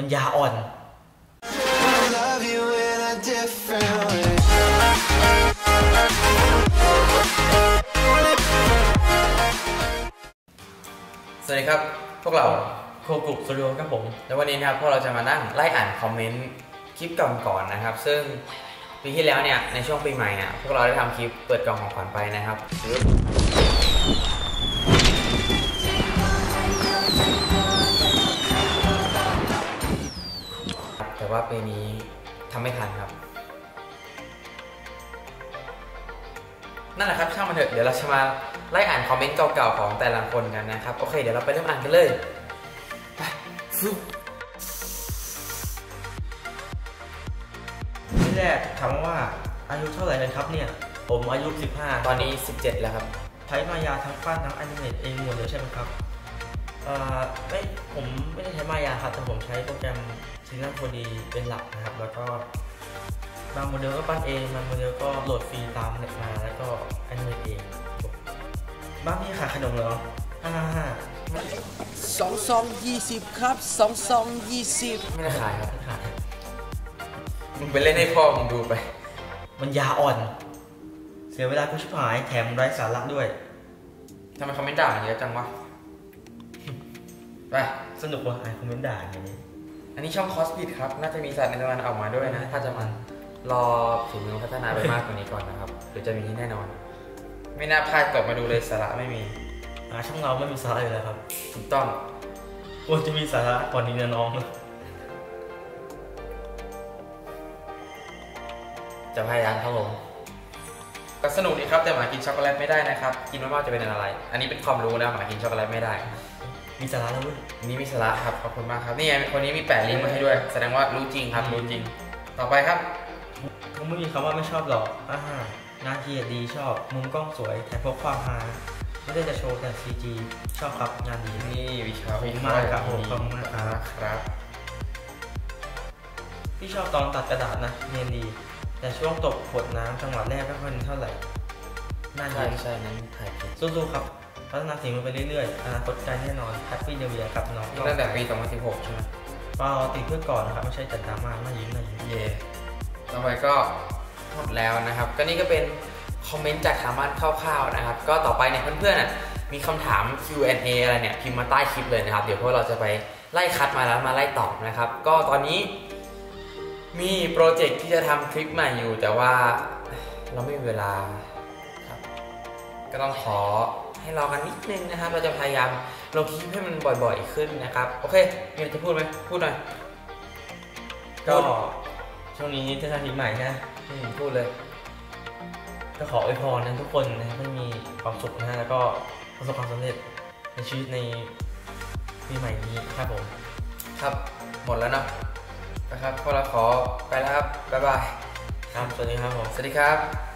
มันยาอ่อน สวัสดีครับ พวกเราโคกุสตูดิโอครับผม แล้ววันนี้นะครับพวกเราจะมานั่งไล่อ่านคอมเมนต์คลิปก่อนๆนะครับ ซึ่งปีที่แล้วเนี่ยในช่วงปีใหม่เนี่ยพวกเราได้ทำคลิปเปิดกล่องของขวัญไปนะครับ แต่ว่าปีนี้ทำไม่ทันครับ นั่นแหละครับช่างมันเถอะเดี๋ยวเราจะมาไล่อ่านคอมเมนต์เก่าๆของแต่ละคนกันนะครับ โอเค เดี๋ยวเราไปเริ่มอ่านกันเลยไปฟึ๊บที่แรกถามว่าอายุเท่าไหร่กันครับเนี่ย ผมอายุ 15 ตอนนี้ 17 แล้วครับใช้มายาทั้งปั้นทั้งแอนิเมตเองหมดเลยใช่ไหมครับ เอ่อไม่ผมไม่ได้ใช้มายาครับแต่ผมใช้โปรแกรมซีนัมโฟดีเป็นหลักนะครับ แล้วก็บางโมเดลก็ปั้นเองบางโมเดลก็โหลดฟรีตามเน็ตมาแล้วก็แอนิเมตเองบ้านพี่ขายขนมเหรอฮ่าฮ่าฮ่าสองซองยี่สิบครับสองซองยี่สิบไม่ได้ขายครับขายมึงไปเล่นให้พ่อมึงดูไป มันยาอ่อน เสียเวลากูชิบหายแถมไร้สาระด้วยทำไมคอมเมนต์ด่ามันเยอะจังวะ ไป สนุกว่ะอ่านคอมเมนต์ด่าอย่างนี้ อันนี้ช่องคอส p ิดครับ น่าจะมีสัตว์ในตำนานออกมาด้วยนะ ถ้าจะมันรอฝีมือพัฒนาไปมากกว่านี้ก่อนนะครับหรือจะมีแน่นอน ไม่น่าพลาดกดมาดูเลยสาระไม่มีอ่าช่องเราไม่มีสาระอยู่แล้วครับ ถูกต้องควรจะมีสาระก่อนนี้นะน้องจะพยายามครับผมก็สนุกดีครับแต่หมากินช็อกโกแลตไม่ได้นะครับ กินมากๆจะเป็นอะไร อันนี้เป็นความรู้นะหมากินช็อกโกแลตไม่ได้ มีสาระแล้วเว้ยอันนี้มีสาระครับขอบคุณมากครับนี่ไงคนนี้มีแปะลิงก์มาให้ด้วย แสดงว่ารู้จริงครับรู้จริง ต่อไปครับคงไม่มีคำว่าไม่ชอบหรอกอ่าหน้าที่ดีชอบ มุมกล้องสวยแถมพกความฮาไม่ได้จะโชว์แต่ CG ชอบครับงานดีนี่วิชาขอบคุณมากครับผมขอบคุณมากครับครับพี่ชอบตอนตัดกระดาษนะเนียนดี แต่ช่วงตกขวดน้ำจังหวะแรกไม่ค่อยเท่าไหร่น่าใช่เย็นใช่นั้นถ่ายผิดสู้ๆครับ พัฒนาสิ่งมันไปเรื่อยๆ อนาคตไกลแน่นอนแฮปปี้เดวียกับน้องนี่ตั้งแต่ปี 2016 ใช่ไหมเปล่าติดเพื่อก่อนนะครับ ไม่ใช่จัดดราม่าน่ายิ้มน่ายิ้มเย่ต่อไปก็หมดแล้วนะครับ ก็นี่ก็เป็นคอมเมนต์จากทางบ้านคร่าวๆนะครับ ก็ต่อไปเนี่ยเพื่อนๆน่ะมีคำถาม Q&A อะไรเนี่ยพิมพ์มาใต้คลิปเลยนะครับ เดี๋ยวพวกเราจะไปไล่คัดมาแล้วมาไล่ตอบนะครับ ก็ตอนนี้มีโปรเจกต์ที่จะทำคลิปใหม่อยู่ แต่ว่าเราไม่มีเวลาครับ ก็ต้องขอ ให้รอกันนิดนึงนะครับ เราจะพยายามลงคลิปให้มันบ่อยๆขึ้นนะครับ โอเคมีอะไรจะพูดไหมพูดหน่อย ก็ช่วงนี้เทศกาลปีใหม่นะอืมพูดเลย ก็ขออวยพรนะทุกคนนะให้มีความสุขนะฮะแล้วก็ประสบความสำเร็จในชีวิตในปีใหม่นี้ครับผม ครับหมดแล้วเนาะนะครับพวกเราขอไปแล้วครับบ๊ายบายครับสวัสดีครับผมสวัสดีครับ